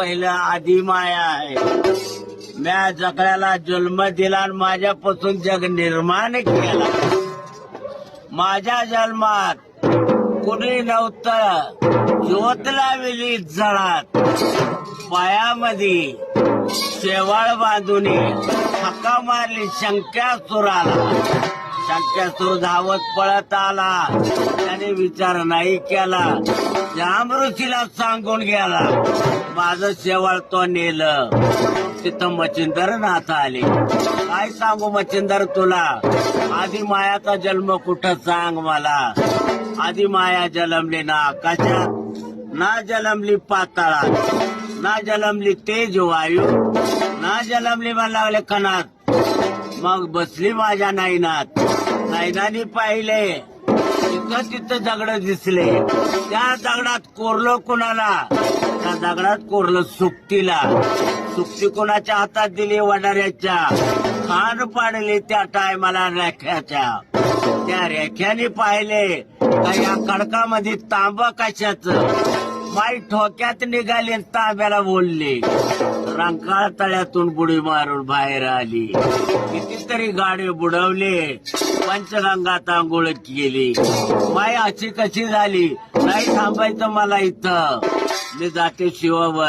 पहिला आधी माया आहे. म्या जगण्याला जन्म दिला आणि माझ्यापासून जग निर्माण केला. माझ्या जन्मात कुणी नव्हतं. ज्योत लावली जळात. पायामध्ये शेवाळ बांधून हक्का मारली शंक्या सुराला शंक्यासूर धावत पळत आला. त्याने विचार नाही केला. जामृतीला सांगून गेला. माझं शेवाळ तो नेलं. तिथं मचिंदर नाथ आले. काय सांगू मच्छिंदर तुला? आधी मायाचा जन्म कुठं सांग मला? आधी माया जन्मली ना आकाशात ना जन्मली पाताळात ना जन्मली तेज वायू ना जन्मली मला लागले कणात. मग बसली माझ्या नाईनात नायनानी पाहिले. तिथं तिथं दगड दिसले. त्या दगडात कोरलं कोणाला? त्या दगडात कोरलं सुकतीला. सुकती कोणाच्या हातात दिली वडाऱ्याच्या? खान पाडले त्या टायमाला रेख्याच्या. त्या रेख्याने पाहिले का या खडकामध्ये तांबा कशाचं? माई ठोक्यात निघाली तांब्याला बोलली. रंकाळ तळ्यातून बुडी मारून बाहेर आली. कितीतरी गाडी बुडवले. पंचगंगात आंघोळ केली. माय अशी कशी झाली? नाही थांबायचं मला इथं. मी जाते शिवावर.